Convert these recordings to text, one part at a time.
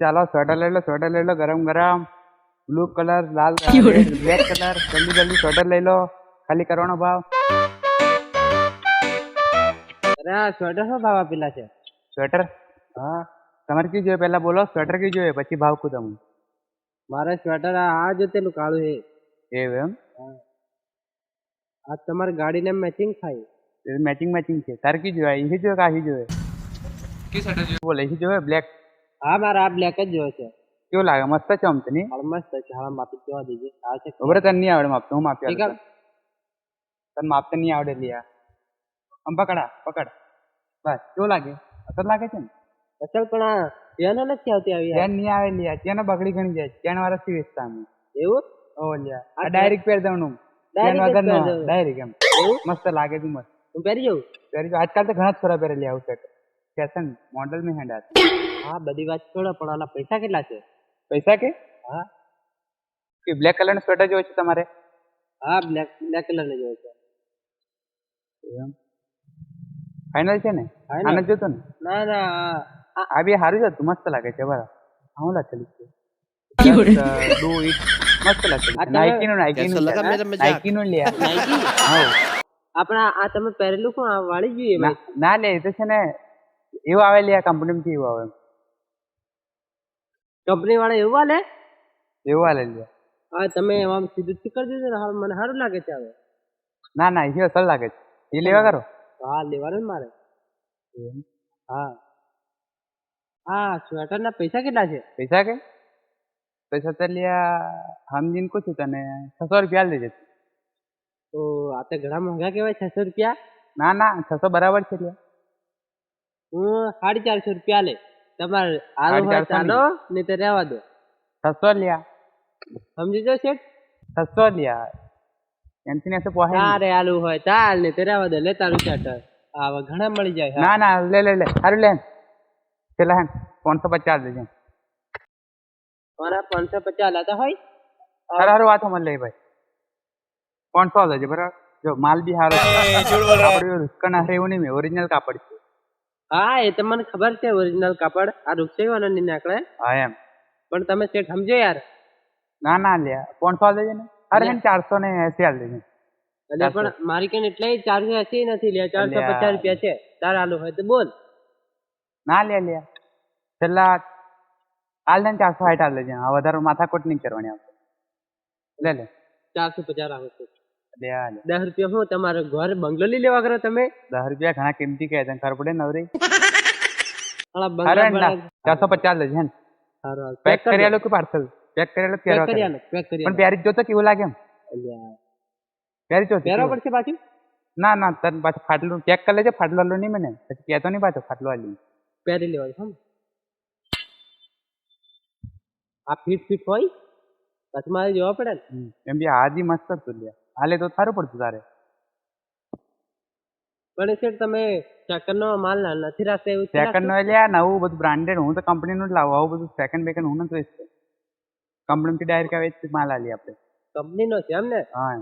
ચાલો સ્વેટર લઈ લો સ્વેટર લઈ લો ગરમ ગરમ. બ્લુ કલર લાલ બ્લેક કલર જલ્દી જલ્દી સ્વેટર લઈ લો. ખાલી કરવાનો ભાવ. અરે આ સ્વેટર શું ભાવ આપેલા છે? સ્વેટર હા. તમારે કયું જોઈએ? પહેલા બોલો સ્વેટર કયું જોઈએ? પછી ભાવ કહું તમને. મારે સ્વેટર આ આ જોતેલું કાળું છે. એવું એમ? આ તમારી ગાડીને મેચિંગ થાય. મેચિંગ મેચિંગ છે. તારે કયું જોઈએ? અહીં જોઈએ કે આહી જોઈએ? કયું સ્વેટર જોઈએ? બોલે અહીં જોઈએ? બ્લેક હા મારે આ બ્લેક જ જોયો છે. કેવું લાગે? મસ્ત છે આમ તો હા મસ્ત છે. હા માપી જોવા દેજે. આ છે ખબર તને નહીં આવડે માપતો હું માપી આલું તને માપતા નહીં આવડે લિયા. આમ પકડા પકડ. બસ કેવું લાગે? અસર લાગે છે ને? અસર પણ આ ધ્યાન નથી આવતી આવી ચેન નહીં આવે લિયા. ચેન બગડી ઘણી જાય ચેન વર્ષથી વેચતા અમે એવું? ઓ લ્યા. આ ડાયરેક્ટ પહેર દઉં ચેન વગર. ડાયરેક્ટ એમ. મસ્ત લાગે તું મસ્ત. હું પહેરી જાઉં? પહેરી જાઉં. આજકાલ તો ઘણા જ છોરા પહેરેલી આવું સેટ ફેશન મોડલ મેં હેન્ડા હા બધી વાત છોડો પણ આના પૈસા કેટલા છે પૈસા કે હા કે બ્લેક કલરનું સ્વેટર જોઈએ છે તમારે હા બ્લેક બ્લેક કલર ને જોયો છે ફાઇનલ છે ને. આને જોતો ને ના ના આ- બી સારું છે તું મસ્ત લાગે છે બરાબર હા હું લાગે છે ડુ ઇટ મસ્ત લાગે તમે- નાઇકી નું નાઇકી નું નાઇકી નું લે? હા આપણા આ તમે પહેરેલું કોણ વાળી જોઈએ ના ના લે એ તો છે ને એવું આવે લે કંપની માંથી એવું આવે કંપની વાળા એવું આલે? એવું આલે લે હા તમે આમ સીધું ઠીક કરી દીધું ને મને સારું લાગે છે હવે. ના ના એ અસર લાગે છે. એ લેવા કરો. હા લેવાનું ને મારે. હા. હા સ્વેટર ના પૈસા કેટલા છે? પૈસા કે? પૈસા તો લ્યા સમજીને છું તને છસો રૂપિયા લેજે તો આ તો ઘણા મોંઘા કહેવાય છસો રૂપિયા? ના ના છસો બરાબર છે લ્યા. હું સાડી ચારસો રૂપિયા લે તમારે આલો હોય ચાલો નહીં તો રહેવા દો. છસો લ્યા. સમજી જો શેઠ? છસો લ્યા. એમથી નેસે પોહે તારે આલુ હોય ચાલ ને તે રહેવા દો. લે તારું ચાટર આવા ઘણા મળી જાય હા. ના ના લે લે લે. સારું લે. પેલા હે પાંચસો પચાસ દેજે. મારા પાંચસો પચાસ લાતા હોય? સારું હારું વાતો મને લે ભાઈ. પાંચસો દેજે બરાબર? જો માલ બી હારો કાપડ રિસ્ક ના એવું નહીં મેં ઓરિજિનલ કાપડ છે. હા એ તો મને ખબર છે ઓરિજિનલ કાપડ. આ રૂપસેવાનો નહીં નાખડે હા એમ. પણ તમે શેઠ સમજો યાર. ના ના લ્યા પાંચસો દેજે ને. અરે હે ચારસો ને એસી હાલ દેજે. પણ મારી કને એટલે ચારસો એસી નથી લે ચારસો. પચાસ રૂપિયા છે. તાર આલુ હોય તો બોલ. ના લે લે. છેલ્લા હાલ ને ચારસો સાઠ હાલ દેજે. આ વધારે માથાકોટ નહીં કરવાની આપણે. લે લે. ચારસો પચાસ આવશે છો. લે લે દસ રૂપિયા હું તમારે ઘર બંગલો લઈ લેવા કરો તમે? દસ રૂપિયા ઘણા કિંમતી કહે તને ખબર પડે નવરી? ચારસો પચાસ લેજે હે. પેક કરી આલો કે પાર્સલ પેક કરી આલો કરી પણ પેરી જોતો કેવું લાગે એમ? પેરી પહેરી જો પહેરવા પડશે પાછી? ના ના તને પાછું ફાટલું ચેક કરી લેજે ફાટલું આલું નહીં મને. પછી કહેતો નહીં પાછો ફાટલું આલી પહેરી લેવાનું હમ આ ફીટ ફીટ હોય? પછી મારે જોવા પડે ને. એમ બી હાજી મસ્ત હતું લ્યા. હાલે તો સારું પડતું તારે. પણ સર તમે સેકન્ડ નો માલ નથી રાખતા એવું સેકન્ડ નો લ્યા નવું બધું બ્રાન્ડેડ હું તો કંપનીનું જ લાવું આવું બધું સેકન્ડ બેકન્ડ હું નથી વેચતો. કંપનીથી ડાયરેક્ટ આવે માલ આલી આપણે. કંપની નો છે એમ ને? હા.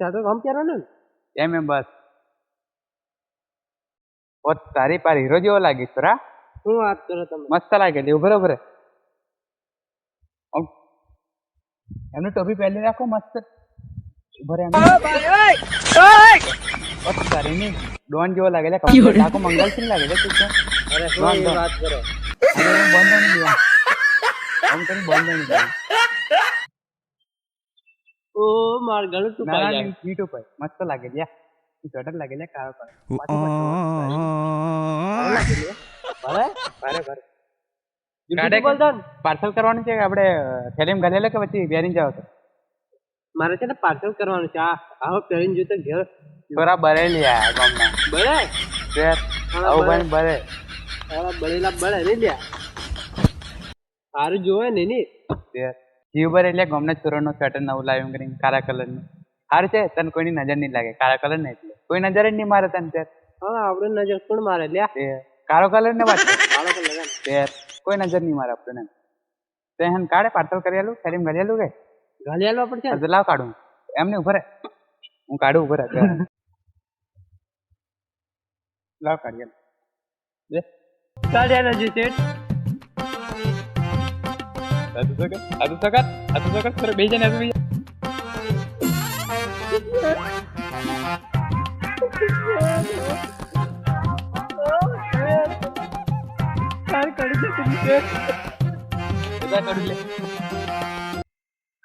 ત્યાં તો કમ પહેરવાનું ને? એમ એમ બસ. ઓ તારી પાર હીરો જેવો લાગીશ રા. શું વાત કરો તમે? મસ્ત લાગે લે ઉભરે ઉભરે આમ ટોપી પહેલી રાખો મસ્ત ઉભરે એમ મસ્ત તારી ની ડોન જેવો લાગે લે લાખો મંગલ સિંહ લાગે અરે શું. વાત કરો? બંધ નહીં આમ તને બંધ નહીં ઓ માર ગળું જાય. ની- મસ્ત લાગે લે સ્વેટર લાગે લે કાળો કાળો ભલે? ભલે ભલે. કાઢે જુઠ્ઠું પાર્સલ કરવાનું છે આપડે આપણે થેલીમાં ઘરે કે પછી બેરીને જાવ તો? મારે છે ને પાર્સલ કરવાનું છે. આ આવો પહેરીને જોતો ઘેર. થોડા બરેલી આ ગામના. બરે શેર આવો ભાઈ બરે આવા બળેલા બળે નહીં લ્યા. સારું જોવે ને ની શેર જીવભર એટલે ગામના ચોરોનો સ્વેટર નવું લાવ્યું કરીને કાળા કલરનું સારું છે તને કોઈની નજર નહીં લાગે. કાળા કલર ને એટલે. કોઈ નજર જ નહીં મારે તને શેર હા આપણે નજર કોણ મારે લ્યા? કાળો કલર ને વાત કાળો કલર લગાડ. કોઈ નજર નહીં મારે આપણને તે હેન કાળે પાર્સલ કરી આલું ઘરે આલું કે? ગાલી આલવા પડશે ને? તો લાવ કાઢું. એમને ઉભરે હું કાઢું ઉભરે લાવ કાઢી આલું. લે. કાઢ્યા નથી શેઠ. આદુ સગત આદુ સગત આદુ સગત સર બે જણ આવી બધા કરી લે.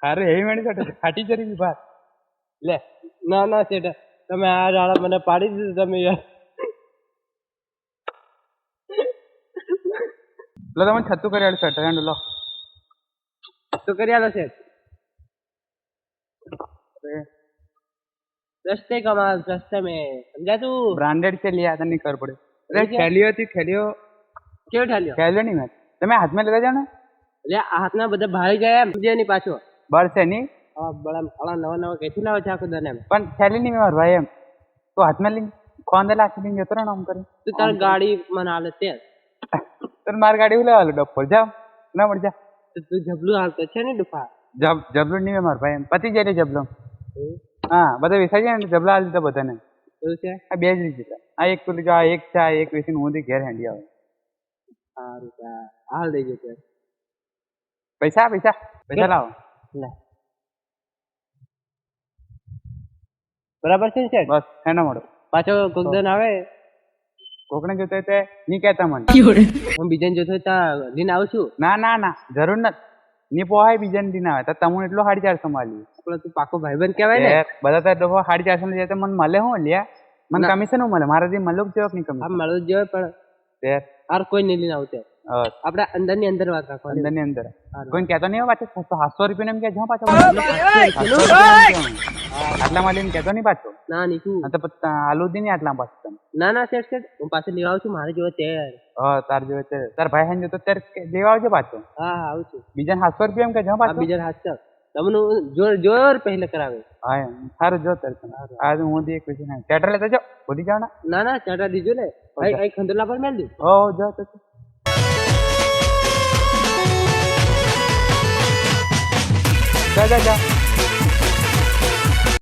અરે એ મેણી સાથે ફાટી જરી બી બાર લે ના ના શેઠ. તમે આ જાળા મને પાડી દીધું તમે યાર. લો તમે છતું કરી આલો શર્ટ હેન્ડ લો. છત્તુ કરી આલો શેઠ. સસ્તે કમાલ સસ્તે મે. સમજા તું? બ્રાન્ડેડ છે લિયા તને ખબર પડે. અરે. થેલીઓ થી થેલીઓ. કેવો ઠાલ્યો થેલીઓ નહીં મેં. તમે હાથમાં લેતા જાવ ને. એટલે આ હાથના બધા ભારી ગયા એમ. જે નહીં પાછો બળ છે નહીં બળા નવા નવા કઈથી લાવે છે આખો દને પણ થેલી નહીં મેં ભાઈ એમ. તો હાથમાં લઈને ખોંદે લાખી લઈને જતો રહે આમ કરી. તું તારી ગાડી મને હાલે તે. તને મારી ગાડી ઉલાવાલો ડપ્પો જાવ ના મળી જા. તું જબલું હાલતો છે ને ડુફા? જબ જબલું નહીં માર ભાઈ એમ. પતી જાય જબલો. હા બધા વેસાઈ જાય ને જબલા હાલ દીધા બધાને. એવું છે? આ બે જ લીધા આ એક જો આ એક છે આ એક વેચીને હું ઘેર હેંડી આવે. સારું હાલ દઈ તે પૈસા પૈસા પૈસા લાવો. લે. બરાબર છે ને શેઠ? બસ એનો મળો. પાછો કોક દન આવે? કોકને જોતો તે ની કહેતા મને. હું બીજાને જોતો ત્યાં લઈને આવું છું? ના ના ના જરૂર નથી. ની પોહાય બીજાને દિન આવે. તો તમને એટલો સાડી ચારસો માલી પેલો તું પાકો ભાઈબંધ કહેવાય ને. બધા તો ડબ્બો સાડી ચારસો જાય તો મને મળે હું લ્યા? મને કમિશન હું મળે? મારાથી મળે જેવો નહીં આમ કમિશન મળવું જ જોઈએ પણ તે. હાર કોઈ નહીં લઈને આવતે. આપણે અંદરની અંદર વાત રાખો અંદર. ની અંદર કોઈ કેતો નહીં પાછો સાતસો રૂપિયા એમ કે જો પાછો. સાતસો. આટલા માં લઈને કેતો નહીં પાછો? ના નીકુ તો આલુ દે નહીં આટલા પાછો ના ના સેટ સેટ હું પાછો લેવા આવું છું મારે જોવે તે હા તાર જોવે તે તાર ભાઈ હેન જોતો ત્યારે લેવા આવજો પાછો. હા આવું છું. બીજા સાતસો રૂપિયા એમ કે જો પાછો. બીજા ચાલ તમને જોર જોર પહેલે કરાવે. હા સારું જો તર આ હું દે કુછ ના થિયેટર લેતા જો ભૂલી જાવ ના. ના ચાટા દીજો ને ભાઈ અહીં ખંડોલા પર મેલ દે. ઓ જો તો. 来，来，来。